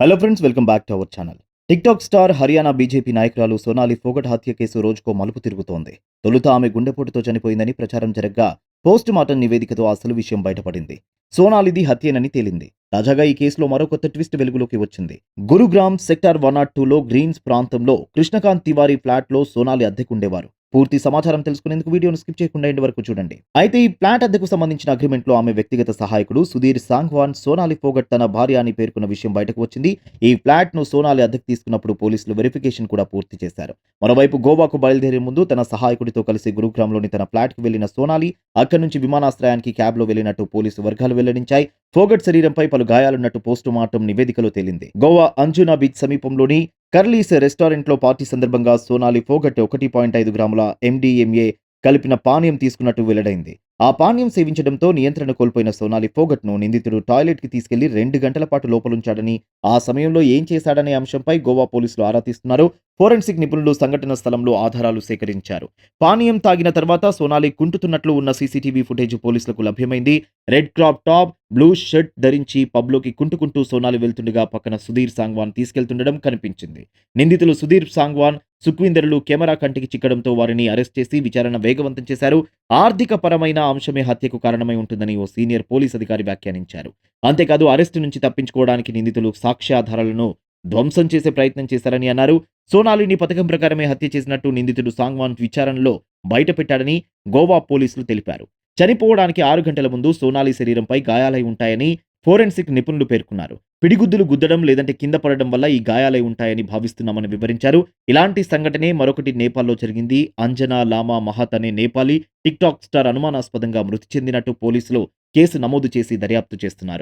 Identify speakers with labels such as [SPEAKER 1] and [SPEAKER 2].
[SPEAKER 1] Hello friends welcome back to our channel TikTok star Haryana BJP నాయకురాలు సోనాలి ఫోగట్ హత్య case రోజుకో మలుపు తిరుగుతోంది. తొలుత ఆమె గుండెపోటుతో చనిపోయిందని ప్రచారం జరగ్గా పోస్ట్ మార్టం నివేదికతో అసలు విషయం బయటపడింది. సోనాలిది హత్యేనని తేలింది. తాజాగా ఈ కేసులో మరో కొత్త ట్విస్ట్ వెలుగులోకి వచ్చింది. గురుగ్రామ్ సెక్టార్ వన్ నాట్ టూలో గ్రీన్స్ ప్రాంతంలో కృష్ణకాంత్ తివారీ ఫ్లాట్లో సోనాలి అద్దెకుండేవారు. పూర్తి సమాచారం తెలుసుకునేందుకు వీడియోను స్కిప్ చేయకుండా ఇంటి వరకు చూడండి. అయితే ఈ ప్లాట్ అద్దెకు సంబంధించిన అగ్రిమెంట్లో ఆమె వ్యక్తిగత సహాయకుడు సుధీర్ సాంగ్వాన్ సోనాలి ఫోగట్ తన భార్య అని పేర్కొన్న విషయం బయటకు వచ్చింది. ఈ ఫ్లాట్ను సోనాలి అద్దెకు తీసుకున్నప్పుడు పోలీసులు వెరిఫికేషన్ కూడా పూర్తి చేశారు. మరోవైపు గోవాకు బయలుదేరే ముందు తన సహాయకుడితో కలిసి గురుగ్రామ్లోని తన ఫ్లాట్కు వెళ్ళిన సోనాలి అక్కడి నుంచి విమానాశ్రయానికి క్యాబ్లో వెళ్ళినట్టు పోలీసు వర్గాలు వెల్లడించాయి. ఫోగట్ శరీరంపై పలు గాయాలున్నట్టు పోస్టుమార్టం నివేదికలో తేలింది. గోవా అంజునా బీచ్ సమీపంలోని కర్లీస్ రెస్టారెంట్లో పార్టీ సందర్భంగా సోనాలి ఫోగట్ ఒకటి పాయింట్ ఐదు గ్రాముల ఎండిఎంఏ కలిపిన పానీయం తీసుకున్నట్టు వెల్లడైంది. ఆ పానీయం సేవించడంతో నియంత్రణ కోల్పోయిన సోనాలి ఫోగట్ను నిందితుడు టాయిలెట్కి తీసుకెళ్ళి రెండు గంటల పాటు లోపలుంచాడని ఆ సమయంలో ఏం చేశాడనే అంశంపై గోవా పోలీసులు ఆరా తీస్తున్నారు. ఫోరెన్సిక్ నిపుణులు సంఘటన స్థలంలో ఆధారాలు సేకరించారు. పానీయం తాగిన తర్వాత సోనాలి కుంటుతున్నట్లు ఉన్న సీసీటీవీ ఫుటేజ్ పోలీసులకు లభ్యమైంది. Red crop top blue shirt ధరించి పబ్లోకి కుంటుకుంటూ సోనాలి వెళ్తుండగా పక్కన సుధీర్ సాంగ్వాన్ తీసుకెళ్తుండడం కనిపించింది. నిందితులు సుధీర్ సాంగ్వాన్ సుఖ్వీందర్లు కెమెరా కంటికి చిక్కడంతో వారిని అరెస్ట్ చేసి విచారణ వేగవంతం చేశారు. ఆర్థిక పరమైన అంశమే హత్యకు కారణమై ఉంటుందని ఓ సీనియర్ పోలీస్ అధికారి వ్యాఖ్యానించారు. అంతేకాదు అరెస్టు నుంచి తప్పించుకోవడానికి నిందితులు సాక్ష్యాధారాలను ధ్వంసం చేసే ప్రయత్నం చేశారని అన్నారు. సోనాలిని పథకం ప్రకారమే హత్య చేసినట్టు నిందితుడు సాంగ్వాన్ విచారణలో బయటపెట్టాడని గోవా పోలీసులు తెలిపారు. చనిపోవడానికి ఆరు గంటల ముందు సోనాలి శరీరంపై గాయాలై ఉంటాయని ఫోరెన్సిక్ నిపుణులు పేర్కొన్నారు. పిడిగుద్దులు గుద్దడం లేదంటే కింద పడడం వల్ల ఈ గాయాలై ఉంటాయని భావిస్తున్నామని వివరించారు. ఇలాంటి సంఘటనే మరొకటి నేపాల్లో జరిగింది. అంజనా లామా మహత్ అనే నేపాలీ టిక్టాక్ స్టార్ అనుమానాస్పదంగా మృతి చెందినట్టు పోలీసులు కేసు నమోదు చేసి దర్యాప్తు చేస్తున్నారు.